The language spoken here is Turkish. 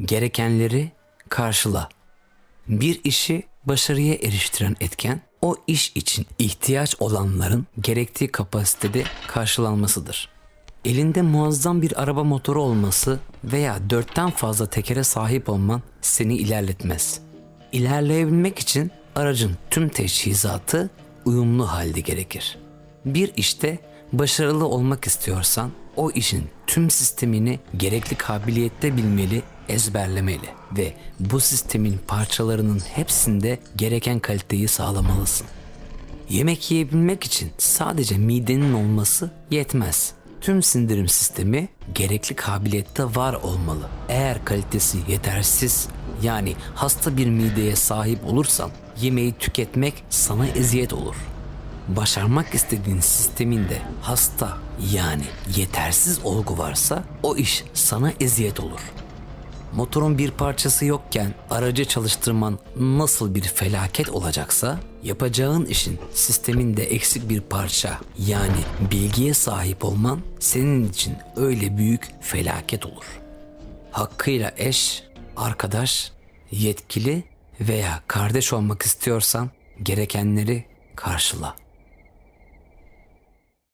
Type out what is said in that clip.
gerekenleri karşıla. Bir işi başarıya eriştiren etken o iş için ihtiyaç olanların gerektiği kapasitede karşılanmasıdır. Elinde muazzam bir araba motoru olması veya dörtten fazla tekere sahip olman seni ilerletmez. İlerleyebilmek için aracın tüm teçhizatı uyumlu halde gerekir. Bir işte başarılı olmak istiyorsan o işin tüm sistemini gerekli kabiliyette bilmeli, ezberlemeli ve bu sistemin parçalarının hepsinde gereken kaliteyi sağlamalısın. Yemek yiyebilmek için sadece midenin olması yetmez. Tüm sindirim sistemi gerekli kabiliyette var olmalı. Eğer kalitesi yetersiz yani hasta bir mideye sahip olursan yemeği tüketmek sana eziyet olur. Başarmak istediğin sisteminde hasta yani yetersiz olgu varsa o iş sana eziyet olur. Motorun bir parçası yokken aracı çalıştırman nasıl bir felaket olacaksa yapacağın işin sisteminde eksik bir parça yani bilgiye sahip olman senin için öyle büyük felaket olur. Hakkıyla eş, arkadaş, yetkili veya kardeş olmak istiyorsan gerekenleri karşıla.